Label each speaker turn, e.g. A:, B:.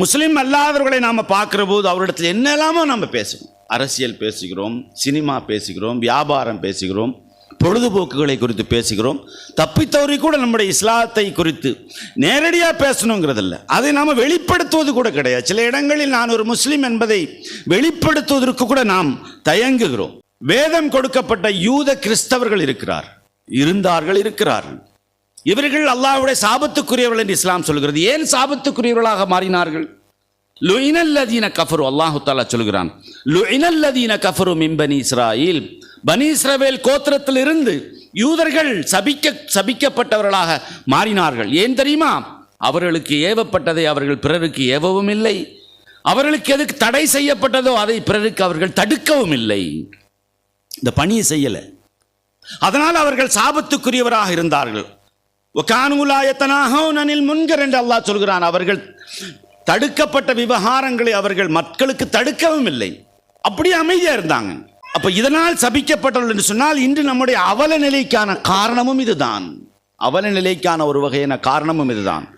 A: முஸ்லீம் அல்லாதவர்களை நாம் பார்க்குற போது அவரிடத்தில் என்னெல்லாமோ நம்ம பேசுகிறோம். அரசியல் பேசுகிறோம் சினிமா பேசுகிறோம் வியாபாரம் பேசுகிறோம் பொழுதுபோக்குகளை குறித்து பேசுகிறோம். தப்பித்தவரை கூட நம்முடைய இஸ்லாத்தை குறித்து நேரடியாக பேசணுங்கிறதில்ல. அதை நாம் வெளிப்படுத்துவது கூட கிடையாது. சில இடங்களில் நான் ஒரு முஸ்லீம் என்பதை வெளிப்படுத்துவதற்கு கூட நாம் தயங்குகிறோம். வேதம் கொடுக்கப்பட்ட யூத கிறிஸ்தவர்கள் இருக்கிறார். இருந்தார்கள் இருக்கிறார்கள். இவர்கள் அல்லாஹ்வுடைய சாபத்துக்குரியவர்கள் என்று இஸ்லாம் சொல்கிறது. ஏன் சாபத்துக்குரியவர்களாக மாறினார்கள்? லுயினல்லதீன கஃபரு அல்லாஹு தாலா சொல்கிறான். லுயினல்லதீன கஃபரு மிம்பனி இஸ்ராயில். பனி இஸ்ரவேல் கோத்திரத்தில் இருந்து யூதர்கள் சபிக்க சபிக்கப்பட்டவர்களாக மாறினார்கள். ஏன் தெரியுமா? அவர்களுக்கு ஏவப்பட்டதை அவர்கள் பிறருக்கு ஏவவும் இல்லை. அவர்களுக்கு எதுக்கு தடை செய்யப்பட்டதோ அதை பிறருக்கு அவர்கள் தடுக்கவும் இல்லை. இந்த பணியை செய்யலை. அதனால் அவர்கள் சாபத்துக்குரியவராக இருந்தார்கள். ஒகானுலாயத்தனாகனில் முன்கர் என்று அல்லாஹ் சொல்கிறான் அவர்கள் தடுக்கப்பட்ட விவகாரங்களை அவர்கள் மக்களுக்கு தடுக்கவும் இல்லை. அப்படியே அமைதியா இருந்தாங்க. அப்ப இதனால் சபிக்கப்பட்டவர்கள் என்று சொன்னால் இன்று நம்முடைய அவல நிலைக்கான காரணமும் இதுதான். அவல நிலைக்கான ஒரு வகையான காரணமும் இதுதான்.